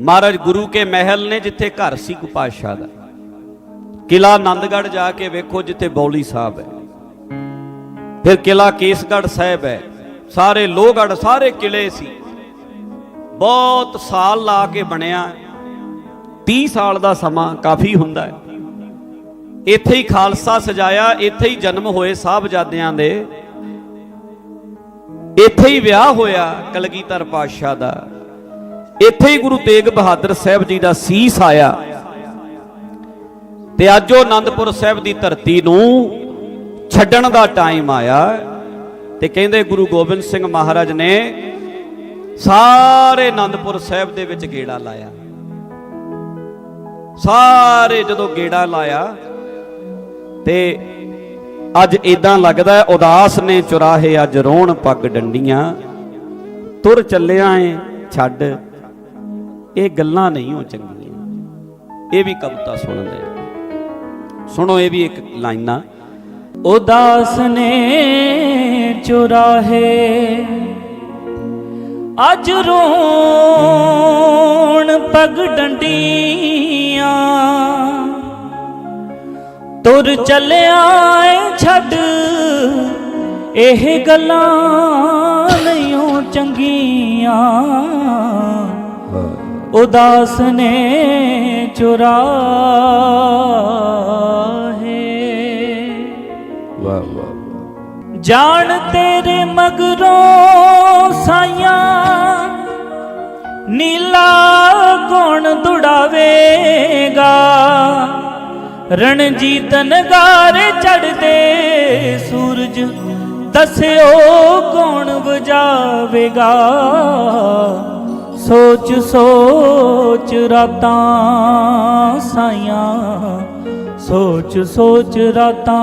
ਮਹਾਰਾਜ ਗੁਰੂ ਕੇ ਮਹਿਲ ਨੇ ਜਿੱਥੇ ਘਰ ਸੀ ਗੁ ਪਾਤਸ਼ਾਹ ਦਾ। ਕਿਲਾ ਆਨੰਦਗੜ੍ਹ ਜਾ ਕੇ ਵੇਖੋ ਜਿੱਥੇ ਬੌਲੀ ਸਾਹਿਬ ਹੈ। ਫਿਰ ਕਿਲਾ ਕੇਸਗੜ੍ਹ ਸਾਹਿਬ ਹੈ। ਸਾਰੇ ਲੋਹਗੜ੍ਹ, ਸਾਰੇ ਕਿਲੇ ਸੀ। ਬਹੁਤ ਸਾਲ ਲਾ ਕੇ ਬਣਿਆ। 30 ਸਾਲ ਦਾ ਸਮਾਂ ਕਾਫੀ ਹੁੰਦਾ ਹੈ। ਇੱਥੇ ਹੀ ਖਾਲਸਾ ਸਜਾਇਆ, ਇੱਥੇ ਹੀ ਜਨਮ ਹੋਏ ਸਾਹਿਬਜ਼ਾਦਿਆਂ ਦੇ। ਇੱਥੇ ਹੀ ਵਿਆਹ ਹੋਇਆ ਕਲਗੀਧਰ ਪਾਤਸ਼ਾਹ ਦਾ। ਇੱਥੇ ਹੀ ਗੁਰੂ ਤੇਗ ਬਹਾਦਰ ਸਾਹਿਬ ਜੀ ਦਾ ਸੀਸ ਆਇਆ ਤੇ ਅੱਜ ਉਹ ਆਨੰਦਪੁਰ ਸਾਹਿਬ ਦੀ ਧਰਤੀ ਨੂੰ ਛੱਡਣ ਦਾ ਟਾਈਮ ਆਇਆ ਤੇ ਕਹਿੰਦੇ ਗੁਰੂ ਗੋਬਿੰਦ ਸਿੰਘ ਮਹਾਰਾਜ ਨੇ ਸਾਰੇ ਆਨੰਦਪੁਰ ਸਾਹਿਬ ਦੇ ਵਿੱਚ ਗੇੜਾ ਲਾਇਆ। ਸਾਰੇ ਜਦੋਂ ਗੇੜਾ ਲਾਇਆ ਤੇ ਅੱਜ ਇਦਾਂ ਲੱਗਦਾ ਉਦਾਸ ਨੇ ਚੁਰਾਹੇ ਅੱਜ ਰੋਣ ਪੱਗ ਡੰਡੀਆਂ, ਤੁਰ ਚੱਲਿਆ ਏ, ਛੱਡ। ਇਹ ਗੱਲਾਂ ਨਹੀਂ ਹੋ ਚੰਗੀਆਂ। ਇਹ ਵੀ ਕਵਿਤਾ ਸੁਣਦੇ ਸੁਣੋ ਇਹ ਵੀ ਇੱਕ ਲਾਈਨਾਂ। ਉਦਾਸ ਨੇ ਚੁਰਾਹੇ, ਅੱਜ ਰੋਣ ਪਗ ਡੰਡੀਆਂ, ਤੁਰ ਚੱਲਿਆ ਛੱਡ, ਇਹ ਗੱਲਾਂ ਉਦਾਸ ਨੇ ਚੁਰਾਹੇ। ਵਾਹ ਵਾਹ ਜਾਣ ਤੇਰੇ ਮਗਰੋਂ ਸਾਈਆਂ ਨੀਲਾ ਕੌਣ ਦੁੜਾਵੇਗਾ? ਰਣਜੀਤ ਨਗਾਰੇ ਚੜਦੇ ਸੂਰਜ ਦੱਸਿਓ ਕੌਣ ਵਜਾਵੇਗਾ? ਸੋਚ ਸੋਚ ਰਾਤਾਂ ਸਾਈਆਂ। ਸੋਚ ਸੋਚ ਰਾਤਾਂ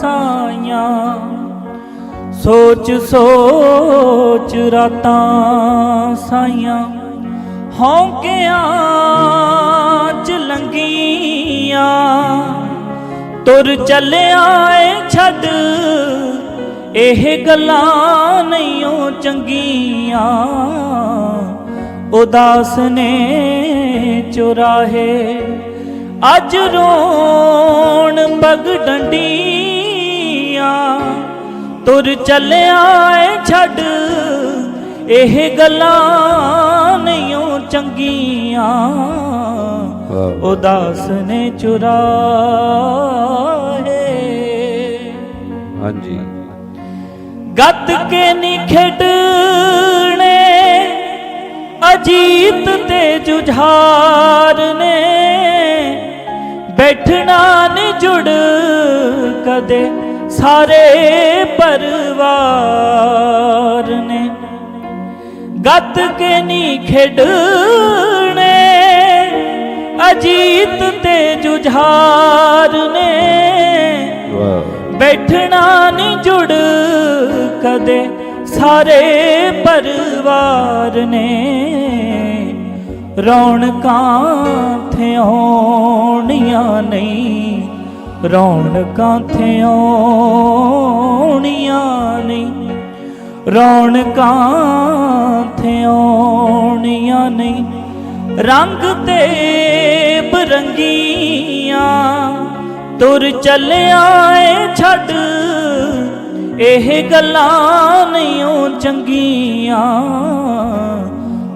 ਸਾਈਆਂ। ਸੋਚ ਸੋਚ ਰਾਤਾਂ ਸਾਈਆਂ। ਹੌਂਕਿਆਂ ਚ ਲੰਗੀਆਂ ਤੁਰ ਚੱਲਿਆ ਏ ਛੱਡ ਇਹ ਗੱਲਾਂ ਨਹੀਂ ਓ ਚੰਗੀਆਂ। ਉਦਾਸ ਨੇ ਚੁਰਾਹੇ। ਅੱਜ ਰੋਣ ਪਗ ਡੰਡੀਆਂ। ਤੁਰ ਚੱਲਿਆ ਏ ਛੱਡ। ਇਹ ਗੱਲਾਂ ਨਹੀਂ ਓ ਚੰਗੀਆਂ ਉਦਾਸ ਨੇ ਚੁਰਾਹੇ। ਹਾਂਜੀ। ਗੱਤ ਕੇ ਨੀ ਖੇਡਣੇ ਅਜੀਤ ਤੇ ਜੁਝਾਰ ਨੇ ਬੈਠਣਾ ਨੀ ਜੁੜ ਕਦੇ ਸਾਰੇ ਪਰਿਵਾਰ ਨੇ ਗੱਤ ਕੇ ਨੀ ਖੇਡਣੇ ਅਜੀਤ ਤੇ ਜੁਝਾਰ ਨੇ ਬੈਠਣਾ ਨਹੀਂ ਜੁੜ ਕਦੇ ਸਾਰੇ ਪਰਿਵਾਰ ਨੇ ਰੌਣਕਾਂ ਥਿਉਣੀਆਂ ਨਹੀਂ, ਰੌਣਕਾਂ ਥਿਉਣੀਆਂ ਨਹੀਂ, ਰੌਣਕਾਂ ਥਿਉਣੀਆਂ ਨਹੀਂ, ਰੰਗ ਤੇ ਬਰੰਗੀਆਂ ਤੁਰ ਚੱਲਿਆ ਏ ਛੱਡ ਇਹ ਗੱਲਾਂ ਨਹੀਂ ਓ ਚੰਗੀਆਂ।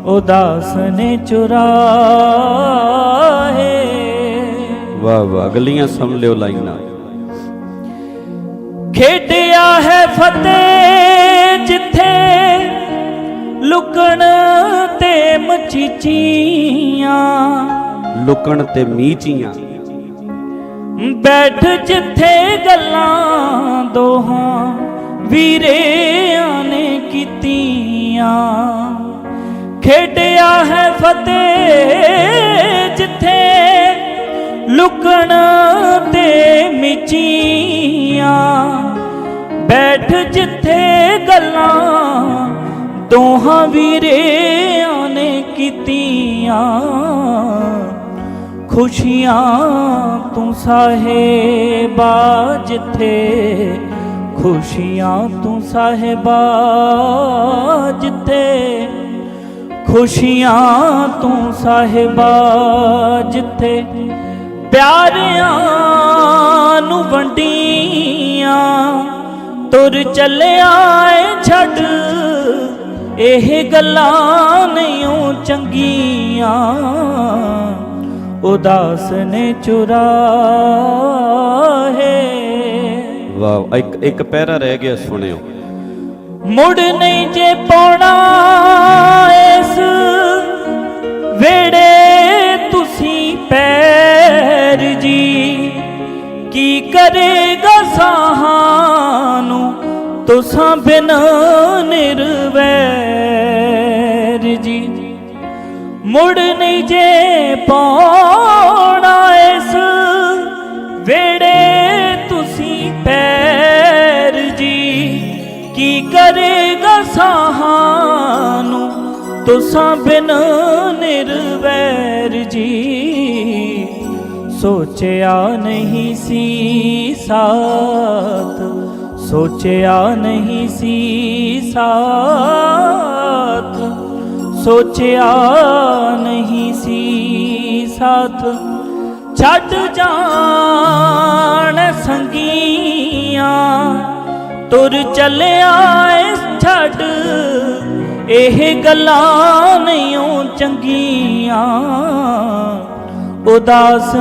ਉਦਾਸ ਨੇ ਚੁਰਾਹੇ। ਵਾਹ ਵਾਹ ਗੱਲੀਆਂ ਸੁਣ ਲਿਓ ਲਾਈਨਾਂ। ਖੇਡਿਆ ਹੈ ਫਤਿਹ ਜਿੱਥੇ ਲੁਕਣ ਤੇ ਮਚੀਚੀਆਂ। ਲੁਕਣ ਤੇ ਮੀਚੀਆਂ। ਬੈਠ ਜਿੱਥੇ ਗੱਲਾਂ ਦੋਹਾਂ ਵੀਰਿਆਂ ਨੇ ਕੀਤੀਆਂ। ਖੇਡਿਆ ਹੈ ਫਤਿਹ ਜਿੱਥੇ ਲੁਕਣ ਤੇ ਮਿਚੀਆਂ। ਬੈਠ ਜਿੱਥੇ ਗੱਲਾਂ ਦੋਹਾਂ ਵੀਰਿਆਂ ਨੇ ਕੀਤੀਆਂ। ਖੁਸ਼ੀਆਂ ਤੂੰ ਸਾਹਿਬਾ ਜਿੱਥੇ ਖੁਸ਼ੀਆਂ ਤੂੰ ਸਾਹਿਬਾ ਜਿੱਥੇ। ਖੁਸ਼ੀਆਂ ਤੂੰ ਸਾਹਿਬਾ ਜਿੱਥੇ। ਪਿਆਰਿਆਂ ਨੂੰ ਵੰਡੀਆਂ। ਤੁਰ ਚੱਲਿਆ ਏ ਛੱਡ। ਇਹ ਗੱਲਾਂ ਨਹੀਂ ਓ ਚੰਗੀਆਂ। ਉਦਾਸ ਨੇ ਚੁਰਾ ਵਾਹ ਇੱਕ ਇੱਕ ਪੈਰਾ ਰਹਿ ਗਿਆ, ਸੁਣਿਓ। ਮੁੜ ਨਹੀਂ ਜੇ ਪਾਉਣਾ ਇਸ ਵੇੜੇ ਤੁਸੀਂ ਪੈਰ ਜੀ, ਕੀ ਕਰੇਗਾ ਸਾਹਾਂ ਨੂੰ ਤੁਸਾਂ ਬਿਨ ਨਿਰਵੈਰ ਜੀ? ਮੁੜ ਨਹੀਂ ਜੇ ਪਾਉਣਾ ਕਰੇਗਾ ਤੁਸਾਂ ਬਿਨ ਨਿਰਵੈਰ ਜੀ। ਸੋਚਿਆ ਨਹੀਂ ਸੀ ਸਾਥ, ਸੋਚਿਆ ਨਹੀਂ ਸੀ ਸਾਥ, ਸੋਚਿਆ ਨਹੀਂ ਸੀ ਸਾਥ। ਛੱਡ ਜਾਣ ਸੰਗੀਆਂ, ਤੁਰ ਚੱਲਿਆ ਛੱਡ। ਇਹ ਗੱਲਾਂ ਨਹੀਂ ਓ ਚੰਗੀਆਂ। ਉਦਾਸ